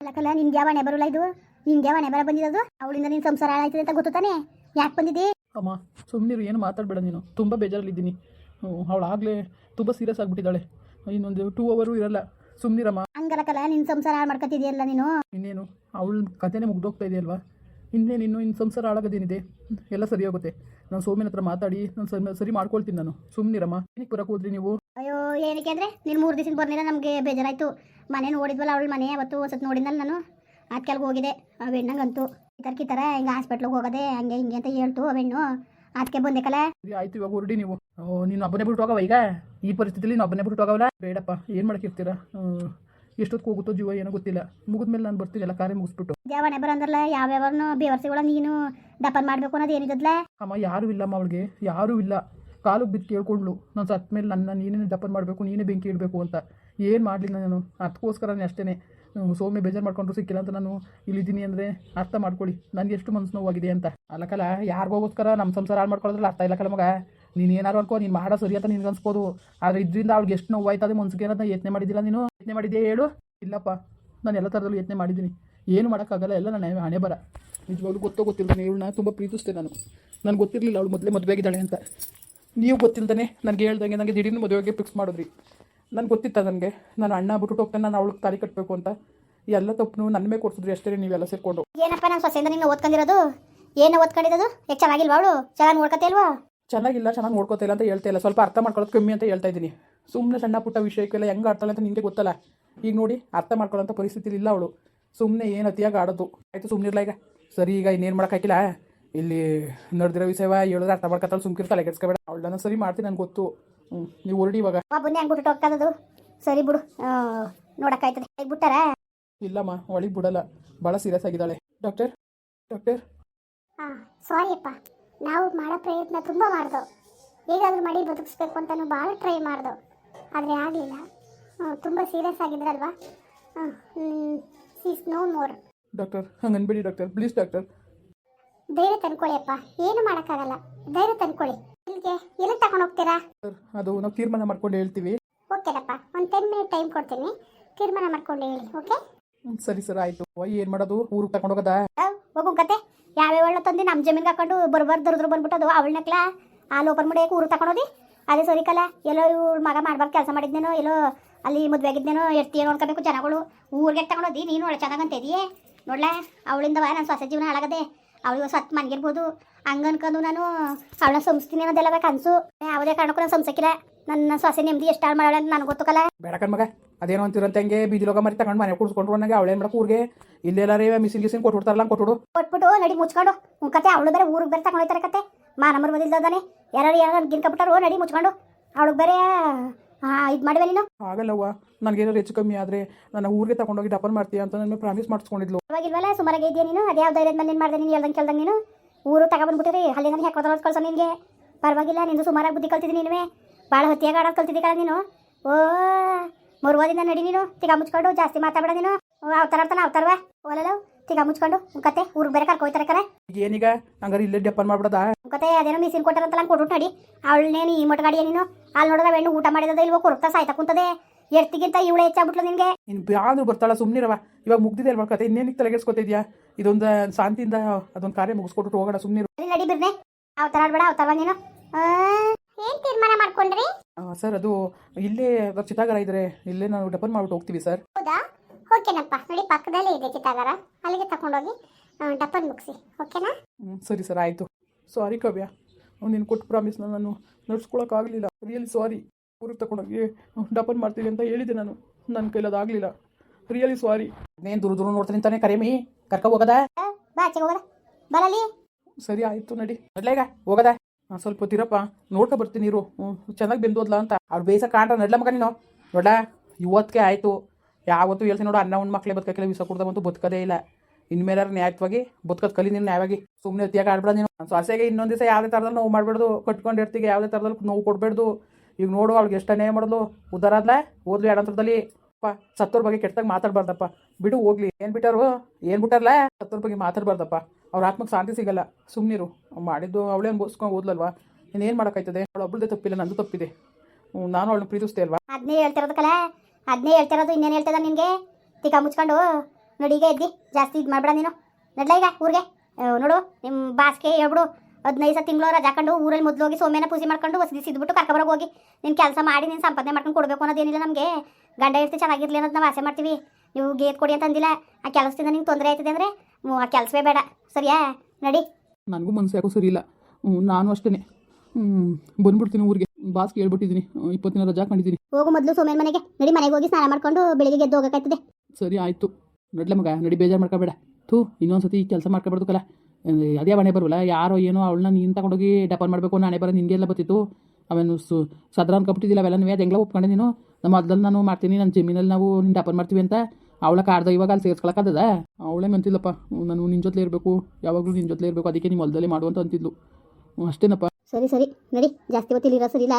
ಅಲ್ಲಕಲ್ಲ ನಿನ್ಗೆ ಯಾವ ಹಣೆ ಬರಲ್ಲ ಇದು. ನಿನ್ಗೆ ಯಾವ ಹಣೆ ಬರ ಬಂದಿರೋದು. ಅವಳಿಂದ ನಿನ್ ಸಂಸಾರ ಹಾಳಾಯ್ತದೆ ಅಂತ ಗೊತ್ತು ತಾನೆ? ಯಾಕೆ ಬಂದಿದ್ದಿ? ಅಮ್ಮ ಸುಮ್ಮನಿರು ಏನು ಮಾತಾಡಬೇಡ ನೀನು. ತುಂಬ ಬೇಜಾರಲ್ಲಿದ್ದೀನಿ. ಅವಳು ಆಗಲೇ ತುಂಬ ಸೀರಿಯಸ್ ಆಗಿಬಿಟ್ಟಿದ್ದಾಳೆ. ಇನ್ನೊಂದು ಟೂ ಅವರು ಇರಲ್ಲ. ಸುಮ್ಮನಿರಮ್ಮ ಹಂಗಲಕಲ್ಲ ನಿನ್ ಸಂಸಾರ ಹಾಳು ಮಾಡ್ಕೊತಿದ್ಯಲ್ಲ ನೀನು? ಇನ್ನೇನು ಅವಳ ಕಥೆನೇ ಮುಗ್ದೋಗ್ತಾ ಇದೆಯಲ್ವಾ? ಇನ್ನೇನು ಇನ್ನು ಇನ್ನು ಸಂಸಾರ ಹಾಳಾಗೋದೇನಿದೆ? ಎಲ್ಲ ಸರಿ ಹೋಗುತ್ತೆ. ನಾನು ಸೋಮಿನ ಹತ್ರ ಮಾತಾಡಿ ನಾನು ಸರಿ ಮಾಡ್ಕೊಳ್ತೀನಿ ನಾನು. ಸುಮ್ಮನಿರಮ್ಮ ಏನಕ್ಕೆ ಬರಕ್ ಹೋದ್ರಿ ನೀವು? ಅಯ್ಯೋ ಏನಕ್ಕೆ ಅಂದ್ರೆ ನೀನು ಮೂರು ದಿವಸ ಬರ್ಲಿಲ್ಲ ನಮಗೆ ಬೇಜಾರಾಯ್ತು. ಮನೆ ನೋಡಿದ್ವಲ್ಲ ಅವಳ ಮನೆ ಅವತ್ತು ಒಂದ್ಸತಿ ನೋಡಿದ್ನಲ್ಲ ನಾನು. ಅದಕ್ಕೆ ಅಲ್ಲಿಗೆ ಹೋಗಿದೆ ಹೆಣ್ಣಂಗಂತು. ಈ ತರ ಈ ಥರ ಹಿಂಗೆ ಹಾಸ್ಪಿಟ್ಲಿಗೆ ಹೋಗೋದೆ ಹಂಗೆ ಹಿಂಗೆ ಅಂತ ಹೇಳ್ತು ಅವೆಣ್ಣು ಅದಕ್ಕೆ ಬಂದೆ ಸರಿ ಆಯ್ತು ಇವಾಗ ಹೊರಡಿ ನೀವು. ಓ, ನೀನು ಒಬ್ಬನೇ ಬಿಟ್ಟು ಹೋಗವ ಈಗ? ಈ ಪರಿಸ್ಥಿತಿಲಿ ನೀನು ಒಬ್ಬನೇ ಬಿಟ್ಟು ಹೋಗವಲ್ಲ? ಬೇಡಪ್ಪ ಏನು ಮಾಡಕ್ಕಿರ್ತೀರಾ ಎಷ್ಟೊತ್ತಿಗೆ ಹೋಗುತ್ತೋ ಜೀವ ಏನೋ ಗೊತ್ತಿಲ್ಲ. ಮುಗಿದ್ಮೇಲೆ ನಾನು ಬರ್ತೀನಿ ಎಲ್ಲ ಕಾರ್ಯ ಮುಗಿಸ್ಬಿಟ್ಟು. ಯಾವ ಹಣೆ ಯಾವ ಯಾವ್ಯಾವನು ಬೇವರ್ಸಿಗಳ ನೀನು ದಪ್ಪನ್ ಮಾಡಬೇಕು ಅನ್ನೋದು ಏನಿದ್ದಲ್ಲ ಅಮ್ಮ ಯಾರೂ ಇಲ್ಲಮ್ಮ ಅವಳಿಗೆ ಯಾರು ಇಲ್ಲ. ಕಾಲು ಬಿದ್ದು ಕೇಳ್ಕೊಂಡ್ಲು ನಾನು ಸತ್ತ ಮೇಲೆ ನನ್ನ ನೀನೇ ದಪ್ಪನ್ ಮಾಡಬೇಕು ನೀನೇ ಬೆಂಕಿ ಇಡಬೇಕು ಅಂತ. ಏನು ಮಾಡಲಿಲ್ಲ ನಾನು. ಅದಕ್ಕೋಸ್ಕರನೇ ಅಷ್ಟೇ ಸೋಮೆ ಬೇಜಾರು ಮಾಡ್ಕೊಂಡ್ರು ಸಿಕ್ಕಿಲ್ಲ ಅಂತ ನಾನು ಇಲ್ಲಿದ್ದೀನಿ ಅಂದರೆ ಅರ್ಥ ಮಾಡ್ಕೊಳ್ಳಿ. ನನಗೆ ಎಷ್ಟು ಮನಸ್ಸು ನೋವಾಗಿದೆ ಅಂತ. ಅಲ್ಲಕಲ್ಲ ಯಾರಿಗೋಸ್ಕರ ನಮ್ಮ ಸಂಸಾರ ಹಾಳು ಮಾಡ್ಕೊಳ್ಳೋದ್ರಲ್ಲ ಅರ್ಥ ಇಲ್ಲ ಕಲ ಮಗ. ನೀನು ಏನಾರು ಅನ್ಕೋ, ನೀನು ಮಾಡೋ ಸರಿ ಅಂತ ನಿನ್ಗೆ ಅನ್ಸ್ಬೋದು. ಆದರೆ ಇದರಿಂದ ಅವ್ಳಿಗೆ ಎಷ್ಟು ನೋವು ಆಯ್ತದೆ ಮನ್ಸಿಗೆ ಅನ್ನೋದನ್ನ ಯತ್ನೆ ಮಾಡಿದ್ದಿಲ್ಲ ನೀನು? ಯತ್ನೆ ಮಾಡಿದ್ದೆ ಹೇಳು? ಇಲ್ಲಪ್ಪ, ನಾನು ಎಲ್ಲ ಥರದಲ್ಲೂ ಯತ್ನೆ ಮಾಡಿದ್ದೀನಿ. ಏನು ಮಾಡೋಕ್ಕಾಗಲ್ಲ, ಎಲ್ಲ ನನ್ನ ಹಣೆ ಬರ. ನಿಜವಾಗ್ಲೂ ಗೊತ್ತೋ ಗೊತ್ತಿಲ್ಲ ಇವಳನ್ನ ತುಂಬ ಪ್ರೀತಿಸ್ತೆ ನಾನು. ನನಗೆ ಗೊತ್ತಿರಲಿಲ್ಲ ಅವಳು ಮೊದಲೇ ಮದುವೆ ಆಗಿದ್ದಾಳೆ ಅಂತ. ನೀವು ಗೊತ್ತಿಲ್ದೇ ನನಗೆ ಹೇಳ್ದಂಗೆ ನನಗೆ ದಿಢೀರ್ನ ಮದುವೆಗೆ ಫಿಕ್ಸ್ ಮಾಡಿದ್ರಿ. ನನಗೆ ಗೊತ್ತಿತ್ತ ನನಗೆ? ನಾನು ಅಣ್ಣ ಬಿಟ್ಟು ಹೋಗ್ತಾನೆ, ನಾನು ಅವಳಿಗೆ ತಾಳಿ ಕಟ್ಟಬೇಕು ಅಂತ. ಎಲ್ಲ ತಪ್ಪು ನನ್ನ ಮೇಲೆ ಕೊಡ್ಸಿದ್ರಿ ಅಷ್ಟೇ ನೀವೆಲ್ಲ ಸೇರಿಕೊಂಡು. ಏನಪ್ಪ ನಾನು ಸೊಸೆಯಿಂದ ನಿನ್ನ ಓದ್ಕೊಂಡಿರೋದು? ಏನು ಓದ್ಕೊಂಡಿರೋದು? ಚೆನ್ನಾಗಿಲ್ವಾ ಅವಳು? ಚೆನ್ನಾಗಿ ನೋಡ್ಕತ್ತೆ ಅಲ್ವಾ ಚೆನ್ನಾಗಿಲ್ಲ ಚೆನ್ನಾಗಿ ನೋಡ್ಕೋತಾ ಇಲ್ಲ ಅಂತ ಹೇಳ್ತಾ ಇಲ್ಲ. ಸ್ವಲ್ಪ ಅರ್ಥ ಮಾಡ್ಕೊಳ್ಳೋದು ಕಮ್ಮಿ ಅಂತ ಹೇಳ್ತಾ ಇದ್ದೀನಿ. ಸುಮ್ಮನೆ ಸಣ್ಣ ಪುಟ್ಟ ವಿಷಯಕ್ಕೆಲ್ಲ ಹೆಂಗೆ ಆಡ್ತಾಳೆ ಅಂತ ನಿಮಗೆ ಗೊತ್ತಲ್ಲ? ಈಗ ನೋಡಿ ಅರ್ಥ ಮಾಡ್ಕೊಳ್ಳೋಂಥ ಪರಿಸ್ಥಿತಿ ಇಲ್ಲ ಅವಳು. ಸುಮ್ಮನೆ ಏನು ಅತಿಯಾಗಿ ಆಡೋದು. ಆಯಿತು ಸುಮ್ಮನಿರ್ಲ ಈಗ. ಸರಿ ಈಗ ಇನ್ನೇನು ಮಾಡೋಕ್ಕಾಗಿಲ್ಲ ಇಲ್ಲಿ ನಡೆದಿರೋ ವಿಷಯ ಹೇಳಿದ್ರೆ ಅರ್ಥ ಮಾಡ್ಕೊತಾಳೆ ಸುಮ್ಕಿರ್ತಾಳೆ ಕೆಡ್ಸ್ಕೊಬೇಡ. ಅವಳನ್ನ ಸರಿ ಮಾಡ್ತೀನಿ ನನಗೆ ಗೊತ್ತು. ನೀವು ಹೊರಡಿ ಇವಾಗ. ಒಬ್ಬನೇ ಹಂಗೆ ಬಿಟ್ಟು ಹೋಗ್ತದದು ಸರಿ ಬಿಡು. ನೋಡಕ್ಕಾಯ್ತದೆ ಬಿಟ್ಟಾರ? ಇಲ್ಲಮ್ಮ ಒಳಗೆ ಬಿಡಲ್ಲ. ಭಾಳ ಸೀರಿಯಸ್ ಆಗಿದ್ದಾಳೆ. Doctor doctor. ಹಾಂ ಸಾರಿ ಅಪ್ಪ. ನಾವು ಮಾಡೋ ಪ್ರಯತ್ನ ತುಂಬ ಮಾಡ್ದೋ. ಹೇಗಾದರೂ ಮಾಡಿ ಬದುಕಿಸ್ಬೇಕು ಅಂತಲೂ ಭಾಳ ಟ್ರೈ ಮಾಡ್ದೋ. ಆದರೆ ಆಗಲಿಲ್ಲ. ತುಂಬ ಸೀರಿಯಸ್ ಆಗಿದ್ರಲ್ವಾ? ಸೀಸ್ ನೋ ಮೋರ್ ಡಾಕ್ಟರ್ ಹಂಗೆ ಅನ್ಬೇಡಿ ಡಾಕ್ಟರ್ ಪ್ಲೀಸ್ ಡಾಕ್ಟರ್ ಧೈರ್ಯ ತಂದ್ಕೊಳ್ಳಿ ಅಪ್ಪ ಏನು ಮಾಡೋಕ್ಕಾಗಲ್ಲ. ಧೈರ್ಯ ತಂದ್ಕೊಳ್ಳಿ. ಇಲ್ಲಿಗೆ ಎಲ್ಲಿ ತಗೊಂಡು ಹೋಗ್ತೀರಾ? ಅದು ನಾವು ತೀರ್ಮಾನ ಮಾಡ್ಕೊಂಡು ಹೇಳ್ತೀವಿ. ಓಕೆನಪ್ಪ ಒಂದು ಟೆನ್ ಮಿನಿಟ್ ಟೈಮ್ ಕೊಡ್ತೀನಿ. ತೀರ್ಮಾನ ಮಾಡ್ಕೊಂಡು ಹೇಳಿ ಓಕೆ ಸರಿ ಸರ್ ಆಯಿತು. ಏನು ಮಾಡೋದು? ಊರಿಗೆ ತಗೊಂಡು ಹೋಗೋದಾ? ಹೋಗೋ ಕತೆ. ಯಾವ್ಯಾವ ತಂದು ನಮ್ಮ ಜಮೀನ್ಗೆ ಹಾಕೊಂಡು ಬರ್ಬಾರ್ದು ದರ್ದ್ರು ಬಂದ್ಬಿಟ್ಟದು ನಕ್ಲಾ ಆ ಲೋಪನ್ ಮಾಡಿ ಊರು ತಕೊಂಡೋದಿ ಅದೇ ಸರಿ ಎಲ್ಲೋ ಇವ್ಳ ಮಗ ಮಾಡ್ಬಾರ್ದು ಕೆಲಸ ಮಾಡಿದ್ನೇನೋ, ಎಲ್ಲೋ ಅಲ್ಲಿ ಮದುವೆ ಆಗಿದ್ನೇನೋ ಎಡ್ತಿ ನೋಡ್ಕೋಬೇಕು ಜನಗಳು. ಊರಿಗೆ ತಗೊಂಡೋದಿ ನೀನು ಒಳ್ಳೆ ಇದೆಯೇ ನೋಡ್ಲಾ, ಅವಳಿಂದವ ನನ್ನ ಸ್ವಸ ಜೀವನ ಹಾಳಾಗದೆ. ಅವಳಿಗೆ ಸತ್ ಮನಗಿರ್ಬೋದು. ಹಂಗನ್ಕೊಂಡು ನಾನು ಅವಳನ್ನ ಸಂಸ್ತೀನಿ ಅನ್ನೋದೆಲ್ಲ ಅನ್ಸು. ಯಾವುದೇ ಕಾರಣಕ್ಕೂ ನಾನು ಸಂಸಕ್ಕಿಲ್ಲ ನನ್ನ ಸೊಸೆ ನೆಮ್ಮದಿ ಎಷ್ಟು ಹಾಳು ಮಾಡೋಣ ನನಗೆ ಗೊತ್ತು ಕಲ. ಬೇಡ ಮಗ. ಅದೇನೋ ಅಂತಿರಂತೆ ಹಂಗೆ ಬೀದಿ ಲೋಗ ಮರಿ ತಗೊಂಡು ಮನೆ ಕುಡಿಸ್ಕೊಂಡ್ರು ನನಗೆ ಅವಳೇನು ಮಾಡಕ್ಕೆ ಊರಿಗೆ? ಇಲ್ಲೆಲ್ಲಾರೇ ಮಿಸಿನ್ ಗಿಸಿನ್ ಕೊಟ್ಬಿಡ್ತಾರಲ್ಲ ಕೊಟ್ಬಿಡು ಕೊಟ್ಬಿಟ್ಟು ನಡಿ ಮುಚ್ಕೊಂಡು. ಹ್ಞೂ ಕತೆ ಅವಳು ಬೇರೆ ಊರಿಗೆ ಬೇರೆ ತಗೊಂಡು ಹೋಯ್ತಾರೆ ಕತೆ. ನಂಬರ್ ಬಂದಿಲ್ದಾನೆ ಯಾರು ಯಾರು ಗಿನ್ಕೊಬಿಟ್ಟಾರು ನಡಿ ಮುಚ್ಕೊಂಡು. ಅವಳಿಗೆ ಬೇರೆ ಹಾಂ ಇದು ಮಾಡಿವೆ ನೀನು. ಆಗಲ್ಲವ್ವ ನನಗೇನಾದ್ರು ಹೆಚ್ಚು ಕಮ್ಮಿ ಆದ್ರೆ ನನ್ನ ಊರಿಗೆ ತಗೊಂಡೋಗಿ ಡಪನ್ ಮಾಡ್ತೀಯ ಅಂತ ನನ್ನ ಪ್ರಾಮಿಸ್ ಮಾಡಿಸ್ಕೊಂಡಿದ್ಲು. ಇವಾಗಿಲ್ವಲ್ಲ ಸುಮಾರಾಗಿ ಇದೆಯಾ ನೀನು? ಅದೇ ಯಾವ್ದು ಇರೋದು ಮೇಲೆ ಮಾಡಿದೆ ನೀನು ಹೇಳ್ದಂಗೆ ಕೇಳ್ದಂಗೆ ನೀನು. ಊರು ತಗೊಬಂದ್ಬಿಟ್ಟಿರಿ ಅಲ್ಲಿ ನಾನು ಹಾಕೋದ್ರ ಕಳ್ಸೋ ನಿನಗೆ. ಪರವಾಗಿಲ್ಲ ನಿಂದು ಸುಮಾರಾಗಿ ಬುದ್ಧಿ ಕಲ್ತಿದ್ದೀನಿ ನೀನುವೇ ಭಾಳ ಹೊತ್ತಿಯಾಗ ಆಡೋದು ಕಲ್ತಿದ್ದೀಕಲ್ಲ ನೀನು. ಓ ಮರುವಾದಿಂದ ನಡಿ ನೀನು. ತಿಗ ಮುಚ್ಕೊಂಡು ಜಾಸ್ತಿ ಮಾತಾಡಬೇಡ ನೀನು. ಅವತಾರ ಅರ್ಥನ ಅವತಾರವ. ಓಲಲ್ಲ ತಿಗ ಮುಚ್ಕೊಂಡು ಕತೆ ಊರಿಗೆ ಬೇರೆ ಕರ್ಕೊ ಹೋಯ್ತಾರೆ ಕರೆ. ಏನೀಗ? ಹಂಗಾರೆ ಇಲ್ಲೇ ಡೆಪನ್ ಮಾಡ್ಬಿಡೋದಾ? ಕತೆ ಅದೇನೋ ಮಿಸಿನ್ ಕೊಟ್ಟಾರಂತಲ್ಲ ಹಂಗೆ ಕೊಟ್ಬಿಟ್ಟು ನಡಿ. ಅವಳನ್ನೇನು ಈ ಮೊಟ್ಟ ಗಾಡಿಯ ನೀನು ಅಲ್ಲಿ ನೋಡಿದ್ರೆ ಹೆಣ್ಣು ಊಟ ಮಾಡಿದ ಇಲ್ವೋ ಕೊರಗ್ತಾ ಸಾಯ್ತಾ ಕುಂತದೆ. ಎರ್ತಿಗಿಂತ ಇವಳೆ ಹೆಚ್ಚಾಗ್ಬಿಟ್ಲು ನಿನಗೆ. ಇನ್ನು ಯಾವ್ದು ಬರ್ತಾಳ ಸುಮ್ನಿರವ. ಇವಾಗ ಮುಗ್ದಿದೆ ಅಲ್ವಾ ಕತೆ? ಇನ್ನೇನಿಗೆ ತಲೆಗೆಡ್ಸ್ಕೊತಿದ್ಯಾ ಇದೊಂದು ಶಾಂತಿಯಿಂದ ಅದೊಂದು ಕಾರ್ಯ ಮುಗಿಸ್ಕೊಟ್ಟು ಹೋಗೋಣ ಸುಮ್ಮನಿರು ನಡಿ ಬಿರ್ನೆ. ಅವತಾರ ಆಡ್ಬೇಡ ಅವತಾರ ನೀನು. ಏನ್ ತೀರ್ಮಾನ ಮಾಡ್ಕೊಂಡ್ರಿ? ಸರ್ ಅದು ಇಲ್ಲೇ ಚಿತಾಗಾರ ಇದ್ರೆ ಇಲ್ಲೇ ನಾವು ಡಪನ್ ಮಾಡ್ಬಿಟ್ಟು ಹೋಗ್ತೀವಿ ಸರ್. ಹೌದಾ? ಓಕೆನಪ್ಪ ನೋಡಿ ಪಕ್ಕದಲ್ಲೇ ಇದೆ ಚಿತಾಗಾರ ಅಲ್ಲಿಗೆ ತಗೊಂಡೋಗಿ ಡಪ್ಪನ್ ಮುಗಿಸಿ. ಓಕೆನಾ? ಹ್ಞೂ ಸರಿ ಸರ್ ಆಯಿತು. ಸಾರಿ ಕವ್ಯ. ನೀನು ಕೊಟ್ಟು ಪ್ರಾಮಿಸ್ನ ನಾನು ನಡ್ಸ್ಕೊಳಕ್ಕಾಗಲಿಲ್ಲ ರಿಯಲಿ ಸಾರಿ ಊರಿಗೆ ತಗೊಂಡೋಗಿ ಡಪನ್ ಮಾಡ್ತೀವಿ ಅಂತ ಹೇಳಿದೆ ನಾನು. ನನ್ನ ಕೈಲದಾಗಲಿಲ್ಲ ರಿಯಲಿ ಸಾರಿ ಇನ್ನೇನು ದೂರ ದೂರ ನೋಡ್ತೀನಿ ಅಂತಾನೆ ಕರೆಮಿ. ಕರ್ಕ ಹೋಗದ? ಬಾ ಆಚೆಗೆ ಹೋಗದ. ಬರಲಿ. ಸರಿ ಆಯಿತು ನಡಿ. ನಡ್ಲೇಗ ಹೋಗದ? ಸ್ವಲ್ಪ ಹೊತ್ತಿರಪ್ಪ. ನೋಡ್ಕೊ ಬರ್ತೀನಿ ಇರು. ಚೆನ್ನಾಗಿ ಬೆಂದೋದ್ಲ ಅಂತ. ಅವ್ರು ಬೇಯ್ಸ ಕಾಣ್ರ ನಡ್ಲ ಮಗ ನೀನು. ನೋಡ ಇವತ್ತಿಗೆ ಆಯಿತು. ಯಾವತ್ತೂ ಹೇಳ್ತೀನಿ ನೋಡು, ಅನ್ನ ಒಂದು ಮಕ್ಕಳೇ ಬದುಕಕ್ಕೆಲ್ಲ ವಿಷ ಬಂತು, ಬದುಕದೇ ಇಲ್ಲ. ಇನ್ಮೇಲಾರು ನ್ಯಾಯತ್ವಾಗಿ ಬದುಕೋದು ಕಲಿ ನೀನು ನ್ಯಾಯವಾಗಿ. ಸುಮ್ಮನೆ ಹೊತ್ತಿಯಾಗ ಆಡ್ಬೇಡ ನೀನು. ಸೊಸೆಗೆ ಇನ್ನೊಂದು ದಿವಸ ಯಾವುದೇ ಥರದಲ್ಲಿ ನೋವು ಮಾಡಬಾರ್ದು ಕಟ್ಕೊಂಡು ಇರ್ತಿಗೆ, ಯಾವುದೇ ಥರದಲ್ಲಿ ನೋವು ಕೊಡಬಾರ್ದು ಈಗ ನೋಡು, ಅವ್ಳಿಗೆ ಎಷ್ಟು ಅನ್ಯಾಯ ಮಾಡೋದು ಉದ್ದಾರ ಆದ್ಲ, ಓದ್ಲಿ ಎರಡಂತರದಲ್ಲಿ ಅಪ್ಪ, ಸತ್ತೋರ್ ಬಗ್ಗೆ ಕೆಟ್ಟದಾಗ ಮಾತಾಡಬಾರ್ದಪ್ಪ. ಬಿಡು, ಹೋಗ್ಲಿ. ಏನು ಬಿಟ್ಟಾರು ಏನು ಬಿಟ್ಟಾರಲ್ಲ ಸತ್ತೋರ್ ಬಗ್ಗೆ ಮಾತಾಡಬಾರ್ದಪ್ಪ. ಅವ್ರ ಆತ್ಮಕ್ಕೆ ಶಾಂತಿ ಸಿಗಲ್ಲ. ಸುಮ್ಮನಿರು ಮಾಡಿದ್ದು ಅವಳೇ ಅನ್ಬೋಸ್ಕೊಂಡು ಓದ್ಲಲ್ವಾ ಇನ್ನೇನು ಮಾಡೋಕ್ಕಾಯ್ತದೆ? ಅವಳು ಒಬ್ಬಳದೇ ತಪ್ಪಿಲ್ಲ, ನಂದು ತಪ್ಪಿದೆ. ನಾನು ಅವಳನ್ನ ಪ್ರೀತಿಸ್ತೆ ಅಲ್ವಾ? ಅದನ್ನೇ ಹೇಳ್ತಿರೋದು ಕಲ. ಅದನ್ನೇ ಹೇಳ್ತಿರೋದು ಇನ್ನೇನು ಹೇಳ್ತದ ನಿನಗೆ? ತಿಕ್ಕ ಮುಚ್ಕೊಂಡು. ಈಗ ಎದ್ದಿ. ಜಾಸ್ತಿ ಇದು ಮಾಡ್ಬೇಡ ನೀನು. ನಡ್ಲ ಈಗ ಊರಿಗೆ. ನೋಡು ನಿಮ್ಮ ಬಾಸ್ಗೆ ಹೇಳ್ಬಿಡು. ಹದಿನೈದು ಸಹ ತಿಂಗಳು ರಜಾ ಕಂಡು ಊರಲ್ಲಿ ಮೊದಲು ಹೋಗಿ ಸೋಮೇನ ಪೂಜೆ ಮಾಡ್ಕೊಂಡು ಹೊಸ ಸಿದ್ಬಿಟ್ಟು ಕರ್ಕೊಬರೋಗಿ ಹೋಗಿ. ನಿನ್ನ ಕೆಲಸ ಮಾಡಿ, ನೀನು ಸಂಪಾದನೆ ಮಾಡ್ಕೊಂಡು ಕೊಡಬೇಕು ಅನ್ನೋದೇನಿಲ್ಲ ನಮಗೆ. ಗಂಡ ಇರ್ತಿ ಚೆನ್ನಾಗಿರ್ಲಿ ಅನ್ನೋದು ನಾವು ಆಸೆ ಮಾಡ್ತೀವಿ. ನೀವು ಗೇತ್ ಕೊಡಿ ಅಂತ ಅಂದಿಲ್ಲ. ಆ ಕೆಲಸದಿಂದ ನಿಂಗೆ ತೊಂದರೆ ಆಯ್ತದೆ ಅಂದರೆ ಆ ಕೆಲಸವೇ ಬೇಡ. ಸರಿಯಾ? ನಡಿ. ನನಗೂ ಮನಸ್ಸು ಯಾಕೋ ಸರಿ ಇಲ್ಲ ನಾನು ಅಷ್ಟೇ ಬಂದ್ಬಿಡ್ತೀನಿ ಊರಿಗೆ. ಬಾಸ್ ಹೇಳ್ಬಿಟ್ಟಿದ್ದೀನಿ ಇಪ್ಪತ್ತು ದಿನ ರಜಾ ಕಂಡಿದ್ದೀನಿ. ಹೋಗು ಮೊದಲು ಸೋಮೇನ್ ಮನೆಗೆ. ನಡಿ ಮನೆಗೆ ಹೋಗಿ ಸ್ನಾನ ಮಾಡ್ಕೊಂಡು ಬೆಳಿಗ್ಗೆ ಎದ್ದು ಹೋಗಕ್ಕಾಯ್ತದೆ ಸರಿ ಆಯಿತು. ನಡ್ಲೆ ಮಗ ನಡಿ ಬೇಜಾರು ಮಾಡ್ಕೋಬೇಡ. ಥೂ ಇನ್ನೊಂದ್ಸತಿ ಈ ಕೆಲಸ ಮಾಡ್ಕೊಬಾರ್ದು ಕಲ ಅದೇ ಮನೆ ಬರುವಲ್ಲ ಯಾರೋ ಏನೋ ಅವಳನ್ನ ನೀನು ತಗೊಂಡೋಗಿ ಡಪನ್ ಮಾಡಬೇಕು ನಾನೇ ಬರೋ ನಿನಗೆಲ್ಲ ಬರ್ತಿತ್ತು ಅವೇನು ಸು ಸದ್ರ ಅನ್ಕೊಬಿಟ್ಟಿದ್ದಿಲ್ಲ ಅವೆಲ್ಲ ಅದು ಹೆಂಗ್ಲ ಒಪ್ಕೊಂಡೆ ನೀನು. ನಮ್ಮ ಮೊದಲಲ್ಲಿ ನಾನು ಮಾಡ್ತೀನಿ ನನ್ನ ಜಮೀನಲ್ಲಿ ನಾವು ನಿನ್ನ ಡಪನ್ ಮಾಡ್ತೀವಿ ಅಂತ. ಅವಳ ಕಾರ್ದ ಇವಾಗ ಅಲ್ಲಿ ಸೇರ್ಸ್ಕೊಳಕ್ಕದ ಅವಳೇ ಅಂತಿಲ್ಲಪ್ಪ ನಾನು ನಿನ್ನ ಜೊತೆ ಇರಬೇಕು. ಯಾವಾಗಲೂ ನಿನ್ನ ಜೊತೆ ಇರಬೇಕು. ಅದಕ್ಕೆ ನಿಮ್ಮ ಹೊಲದಲ್ಲಿ ಮಾಡುವಂತ ಅಂತಿದ್ಲು. ಅಷ್ಟೇನಪ್ಪ. ಸರಿ ಸರಿ. ನಡಿ. ಜಾಸ್ತಿ ಹೊತ್ತಿಲ್ಲ ಇರೋ ಸರಿ ಇಲ್ಲ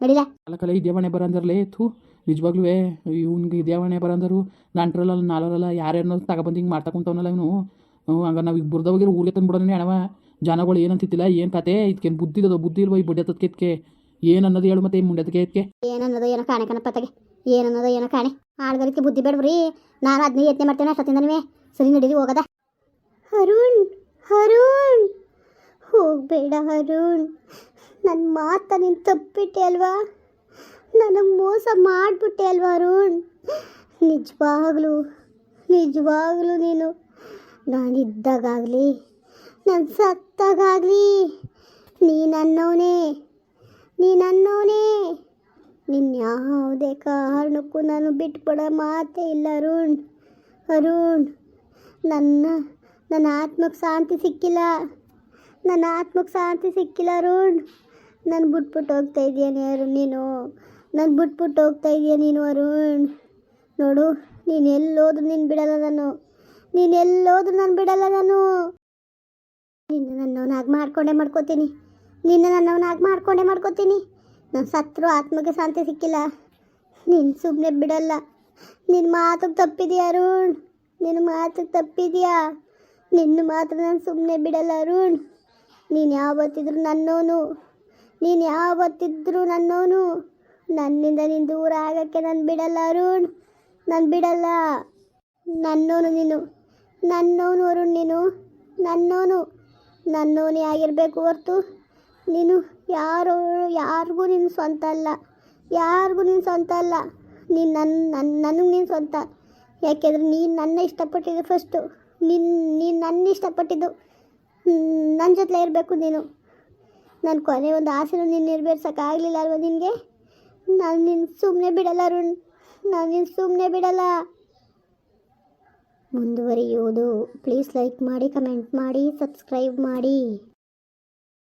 ನಡಿಲ? ಅಲ್ಲ ಕಲೆ ಇದ್ಯಾವಣೆ ಬರಂದ್ರಲ್ಲೇ ಥೂ ನಿಜವಾಗ್ಲೂ ಇವ್ನಿಗೆ ಇದ್ಯಾವಣೆ ಬರಂದರು ನಂಟ್ರಲ್ಲ ನಾಲ್ವರಲ್ಲ ಯಾರ್ಯಾರನ್ನ ತಗೊಬಂದು ಹಿಂಗೆ ಮಾಡ್ತಾ ಕುಂತವನಲ್ಲ ಇವನು. ಹಂಗ ನಾವು ಈಗ ಹೋಗಿ ಊರಿಗೆ ತಂದ್ಬಿಡೋನೇ ಅಣವ. ಜನಗಳು ಏನಂತಿತ್ತಿಲ್ಲ ಏನು ಕತೆ? ಇದಕ್ಕೇನು ಬುದ್ಧಿ ಇರೋದು ಬುದ್ಧಿ ಇಲ್ವ ಈ ಬುಡ್ಡಿ ಏನು ಅನ್ನೋದು ಹೇಳು ಮತ್ತೆ ಈ ಇದಕ್ಕೆ ಏನನ್ನೋದು ಏನೋ ಕಾಣೆ ಕಣಪ್ಪ ತಗೆ. ಏನನ್ನೋದು ಏನೋ ಕಾಣೆ. ಆಳ್ಗರಿಕೆ ಬುದ್ಧಿ ಬೇಡ್ರಿ. ನಾನು ಅದನ್ನ ಯತ್ನೆ ಮಾಡ್ತೇನೆ, ಅಷ್ಟೊತ್ತಿಂದ ನೀವೇ ಸರಿ ನಡೀರಿ, ಹೋಗದ. ಅರುಣ್ ಅರುಣ್, ಹೋಗ್ಬೇಡ ಅರುಣ್. ನನ್ನ ಮಾತ ನೀನು ತಪ್ಪಿಟ್ಟೆ ಅಲ್ವಾ? ನನಗೆ ಮೋಸ ಮಾಡಿಬಿಟ್ಟೆ ಅಲ್ವಾ ಅರುಣ್? ನಿಜವಾಗ್ಲೂ ನಿಜವಾಗ್ಲೂ ನೀನು ನಾನಿದ್ದಾಗಲಿ ನಾನು ಸತ್ತಾಗಲಿ ನೀನನ್ನೋನೇ ನೀನನ್ನೋನೇ. ನಿನ್ನ ಯಾವುದೇ ಕಾರಣಕ್ಕೂ ನಾನು ಬಿಟ್ಬಿಡೋ ಮಾತೇ ಇಲ್ಲ, ಅರುಣ್. ಅರುಣ್, ನನ್ನ ನನ್ನ ಆತ್ಮಕ್ಕೆ ಶಾಂತಿ ಸಿಕ್ಕಿಲ್ಲ. ನನ್ನ ಆತ್ಮಕ್ಕೆ ಶಾಂತಿ ಸಿಕ್ಕಿಲ್ಲ, ಅರುಣ್. ನಾನು ಬಿಟ್ಬಿಟ್ಟು ಹೋಗ್ತಾ ಇದೆಯೇನೆ ಅರುಣ್ ನೀನು. ನಾನು ಬಿಟ್ಬಿಟ್ಟು ಹೋಗ್ತಾ ಇದೆಯಾ ನೀನು, ಅರುಣ್. ನೋಡು, ನೀನು ಎಲ್ಲೋದ್ರೂ ನೀನು ಬಿಡಲ್ಲ ನಾನು. ನೀನು ಎಲ್ಲೋದ್ರೂ ನಾನು ಬಿಡಲ್ಲ ನಾನು. ನಿನ್ನ ನನ್ನವನಾಗಿ ಮಾಡ್ಕೊಂಡೆ ಮಾಡ್ಕೋತೀನಿ. ನಿನ್ನ ನನ್ನವನಾಗಿ ಮಾಡ್ಕೊಂಡೆ ಮಾಡ್ಕೋತೀನಿ. ನಾನು ಸತ್ರು ಆತ್ಮಕ್ಕೆ ಶಾಂತಿ ಸಿಕ್ಕಿಲ್ಲ. ನೀನು ಸುಮ್ಮನೆ ಬಿಡಲ್ಲ. ನಿನ್ನ ಮಾತು ತಪ್ಪಿದ್ಯಾ ಅರುಣ್? ನಿನ್ನ ಮಾತು ತಪ್ಪಿದೆಯಾ? ನಿನ್ನ ಮಾತ್ರ ನಾನು ಸುಮ್ಮನೆ ಬಿಡಲ್ಲ ಅರುಣ್? ನೀನು ಯಾವತ್ತಿದ್ರು ನನ್ನೋನು. ನೀನು ಯಾವತ್ತಿದ್ರು ನನ್ನೋನು. ನನ್ನಿಂದ ನೀನು ದೂರ ಆಗೋಕ್ಕೆ ನಾನು ಬಿಡಲ್ಲ ಅರುಣ್. ನಾನು ಬಿಡಲ್ಲ. ನನ್ನೋನು ನೀನು. ನನ್ನೋನು ಅರುಣ್ ನೀನು. ನನ್ನೋನು. ನನ್ನೋನೇ ಆಗಿರಬೇಕು ಹೊರ್ತು. ನೀನು ಯಾರು, ಯಾರಿಗೂ ನಿನ್ನ ಸ್ವಂತ ಅಲ್ಲ. ಯಾರಿಗೂ ನಿನ್ನ ಸ್ವಂತ ಅಲ್ಲ. ನೀನು ನನ್ನ ನನ್ನ ನನಗೆ ನೀನು ಸ್ವಂತ. ಯಾಕೆಂದರೆ ನೀನು ನನ್ನ ಇಷ್ಟಪಟ್ಟಿದ್ದು ಫಸ್ಟು ನಿನ್ನ ನೀನು ನನ್ನ ಇಷ್ಟಪಟ್ಟಿದ್ದು ನನ್ನ ಜೊತೆ ಇರಬೇಕು ನೀನು. ನಾನು ಕೊನೆ ಒಂದು ಆಸೆನೂ ನೀನು ನೆರವೇರ್ಸೋಕ್ಕಾಗಲಿಲ್ಲ ಅಲ್ವ ನಿನಗೆ? ನಾನು ನಿನ್ನ ಸುಮ್ಮನೆ ಬಿಡಲ್ಲ ಅರುಣ್. ನಾನು ನಿನ್ನ ಸುಮ್ಮನೆ ಬಿಡಲ್ಲ. ಮುಂದುವರಿಯುವುದು. ಪ್ಲೀಸ್ ಲೈಕ್ ಮಾಡಿ ಕಮೆಂಟ್ ಮಾಡಿ ಸಬ್ಸ್ಕ್ರೈಬ್ ಮಾಡಿ.